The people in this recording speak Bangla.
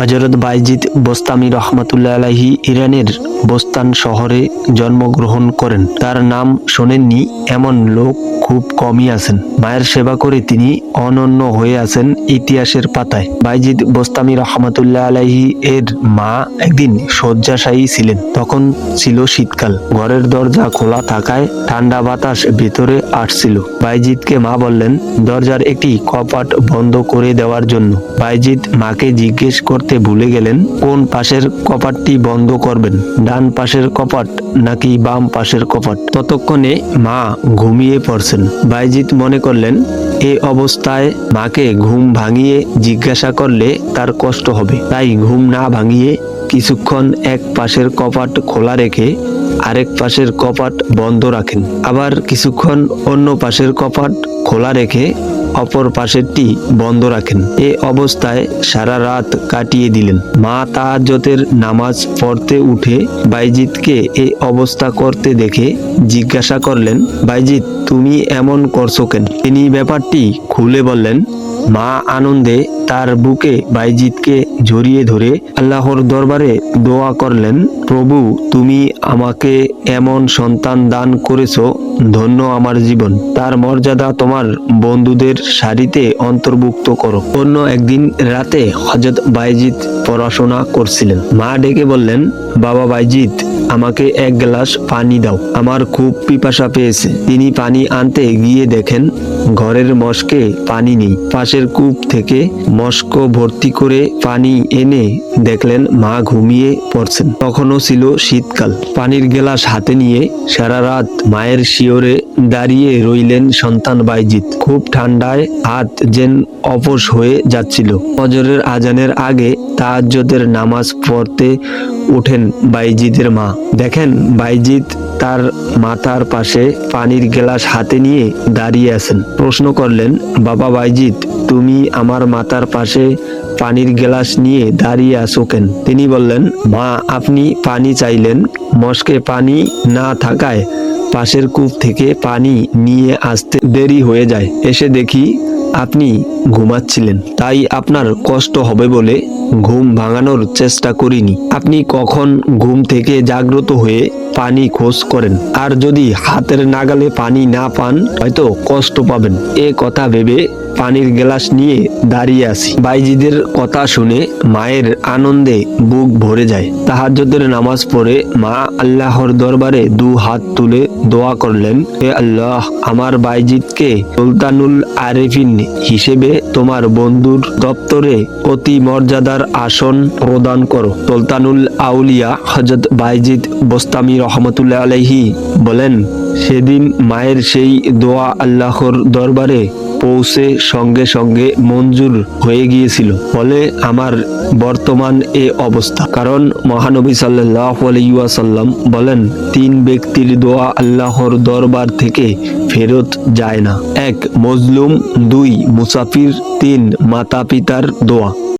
হজরত বাইজিদ বোস্তামি রহমতুল্লাহ আলাহি ইরানের বোস্তান শহরে জন্মগ্রহণ করেন। তার নাম শোনেননি, এমন লোক খুব কমই আছেন। মায়ের সেবা করে তিনি অনন্য হয়ে আছেন ইতিহাসের পাতায়। বাইজিদ বোস্তামি রহমতুল্লাহ আলাহি এর মা একদিন শয্যাশায়ী ছিলেন। তখন ছিল শীতকাল। ঘরের দরজা খোলা থাকায় ঠান্ডা বাতাস ভেতরে আসছিল। বাইজিদকে মা বললেন, দরজার একটি কপাট বন্ধ করে দেওয়ার জন্য। বাইজিৎ মাকে জিজ্ঞেস করতে ভুলে গেলেন, কোন পাশের কপাটটি বন্ধ করবেন, ডান পাশের কপাট নাকি বাম পাশের কপাট? ততক্ষণে মা ঘুমিয়ে পড়ছেন। বাইজিৎ মনে করলেন, এ অবস্থায় মাকে ঘুম ভাঙিয়ে জিজ্ঞাসা করলে তার কষ্ট হবে। তাই ঘুম না ভাঙিয়ে কিছুক্ষণ এক পাশের কপাট খোলা রেখে আরেক পাশের কপাট বন্ধ রাখেন। আবার কিছুক্ষণ অন্য পাশের কপাট খোলা রেখে অপর পাশেরটি বন্ধ রাখেন। এ অবস্থায় সারা রাত কাটিয়ে দিলেন। মা তাহাজ্জতের নামাজ পড়তে উঠে বাইজিৎকে এই অবস্থা করতে দেখে জিজ্ঞাসা করলেন বাইজিৎ তুমি এমন করছ কেন? তিনি ব্যাপারটি খুলে বললেন মা আনন্দে তার বুকে বাইজিৎকে জড়িয়ে ধরে আল্লাহর দরবারে দোয়া করলেন, প্রভু, তুমি আমাকে এমন সন্তান দান করেছ, ধন্য আমার জীবন। তার মর্যাদা তোমার বন্ধুদের সারিতে অন্তর্ভুক্ত করো। অন্য একদিন রাতে হজরত বাইজিৎ পড়াশোনা করছিলেন। মা ডেকে বললেন, বাবা বাইজিৎ আমাকে এক গ্লাস পানি দাও। আমার খুব পিপাসা পেয়েছে। তিনি পানি আনতে গিয়ে দেখেন, ঘরের মস্কে পানি নেই। পাশের কূপ থেকে মস্ক ভর্তি করে পানি এনে দেখলেন, মা ঘুমিয়ে পড়ছেন। তখনও ছিল শীতকাল। পানির গ্লাস হাতে নিয়ে সারা রাত মায়ের শিওরে দাঁড়িয়ে রইলেন সন্তান বাইজিৎ। খুব ঠান্ডায় হাত যেন অপস হয়ে যাচ্ছিল। ফজরের আজানের আগে তাহাজ্জদের নামাজ পড়তে ওঠেন বাইজিদের মা। দেখেন, বাইজিদ তার মাথার পাশে পানির গ্লাস হাতে নিয়ে দাঁড়িয়ে আছেন। প্রশ্ন করলেন, বাবা বাইজিদ, তুমি আমার মাথার পাশে পানির গ্লাস নিয়ে দাঁড়িয়ে আসো কেন? তিনি বললেন, মা, আপনি পানি চাইলেন। মস্কে পানি না থাকায় পাশের কূপ থেকে পানি নিয়ে আসতে দেরি হয়ে যায়। এসে দেখি আপনি ঘুমাচ্ছিলেন, তাই আপনার কষ্ট হবে বলে ঘুম ভাঙানোর চেষ্টা করিনি। আপনি কখন ঘুম থেকে জাগ্রত হয়ে পানি খোঁজ করেন। আর যদি হাতের নাগালে পানি না পান, হয়তো কষ্ট পাবেন। এ কথা ভেবে পানির গ্লাস নিয়ে দাঁড়িয়ে আছি। বাইজিদের কথা শুনে মায়ের আনন্দে বুক ভরে যায়। তাহাজ্জুদের নামাজ পড়ে মা আল্লাহর দরবারে দু হাত তুলে দোয়া করলেন, হে আল্লাহ, আমার বাইজিদকে সুলতানুল আরেফিন হিসেবে তোমার বন্ধুর দপ্তরে অতি মর্যাদার আসন প্রদান করো। সুলতানুল আউলিয়া হজরত বাইজিদ বোস্তামি রহমতুল্লাহ আলাইহি বলেন, সেদিন মায়ের সেই দোয়া আল্লাহর দরবারে পৌঁছে সঙ্গে সঙ্গে মঞ্জুর হয়ে গিয়েছিল। ফলে আমার বর্তমান এ অবস্থা। কারণ মহানবী সাল্লাহ আলাইসাল্লাম বলেন, তিন ব্যক্তির দোয়া আল্লাহর দরবার থেকে ফেরত যায় না। এক মজলুম, দুই মুসাফির, তিন মাতা পিতার দোয়া।